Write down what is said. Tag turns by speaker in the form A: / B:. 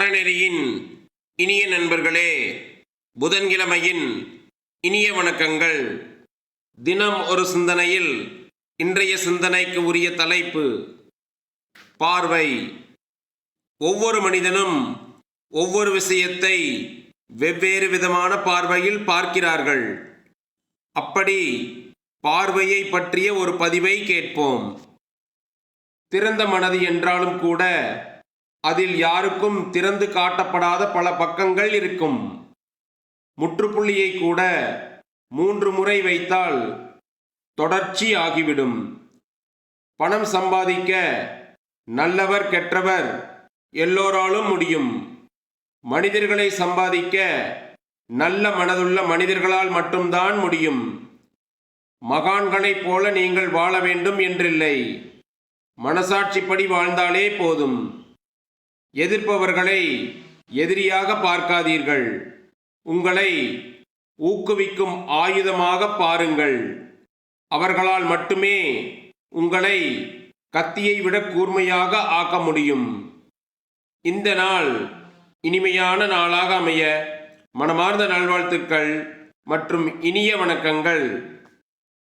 A: அறநெறியின் இனிய நண்பர்களே புதன்கிழமையின் இனிய வணக்கங்கள். தினம் ஒரு சிந்தனையில் இன்றைய சிந்தனைக்கு உரிய தலைப்பு பார்வை. ஒவ்வொரு மனிதனும் ஒவ்வொரு விஷயத்தை வெவ்வேறு விதமான பார்வையில் பார்க்கிறார்கள். அப்படி பார்வையை பற்றிய ஒரு பதிவை கேட்போம். திறந்த மனது என்றாலும் கூட அதில் யாருக்கும் திறந்து காட்டப்படாத பல பக்கங்கள் இருக்கும். முற்றுப்புள்ளியை கூட மூன்று முறை வைத்தால் தொடர்ச்சி ஆகிவிடும். பணம் சம்பாதிக்க நல்லவர் கெட்டவர் எல்லோராலும் முடியும். மனிதர்களை சம்பாதிக்க நல்ல மனதுள்ள மனிதர்களால் மட்டும்தான் முடியும். மகான்களைப் போல நீங்கள் வாழ வேண்டும் என்றில்லை. மனசாட்சிப்படி வாழ்ந்தாலே போதும். எதிர்ப்பவர்களை எதிரியாக பார்க்காதீர்கள். உங்களை ஊக்குவிக்கும் ஆயுதமாக பாருங்கள். அவர்களால் மட்டுமே உங்களை கத்தியை விட கூர்மையாக ஆக்க முடியும். இந்த நாள் இனிமையான நாளாக அமைய மனமார்ந்த நல்வாழ்த்துக்கள் மற்றும் இனிய வணக்கங்கள்.